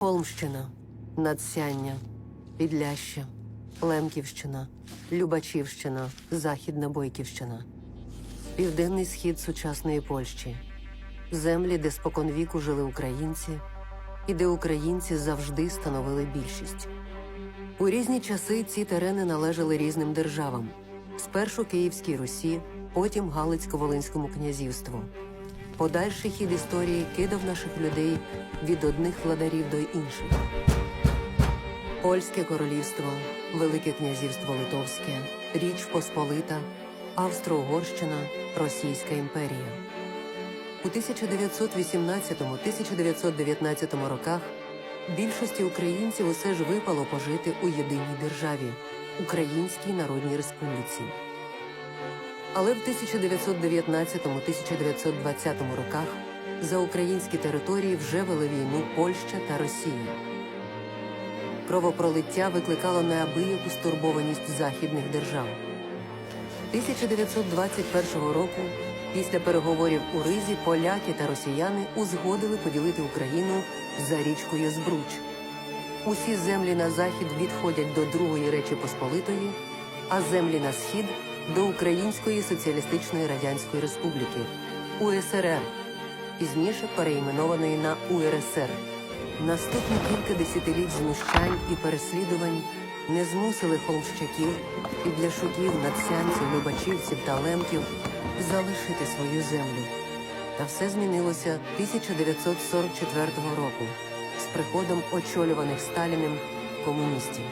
Холмщина, Надсяння, Підляща, Лемківщина, Любачівщина, Західна Бойківщина, Південний схід сучасної Польщі, землі, де споконвіку жили українці, і де українці завжди становили більшість. У різні часи ці терени належали різним державам: спершу Київській Русі, потім Галицько-Волинському князівству. Подальший хід історії кидав наших людей від одних владарів до інших. Польське королівство, Велике князівство Литовське, Річ Посполита, Австро-Угорщина, Російська імперія. У 1918-1919 роках більшості українців усе ж випало пожити у єдиній державі Українській Народній Республіці. Але в 1919-1920 роках за українські території вже вели війну Польща та Росія. Кровопролиття викликало неабияку стурбованість західних держав. 1921 року, після переговорів у Ризі, поляки та росіяни узгодили поділити Україну за річкою Збруч. Усі землі на захід відходять до Другої Речі Посполитої, а землі на схід до Української Соціалістичної Радянської Республіки УСРР, пізніше переіменованої на УРСР. Наступні кілька десятиліть знущань і переслідувань не змусили холмщаків, підляшуків, надсянців, любачівців та лемків залишити свою землю. Та все змінилося 1944 року з приходом очолюваних Сталіним комуністів.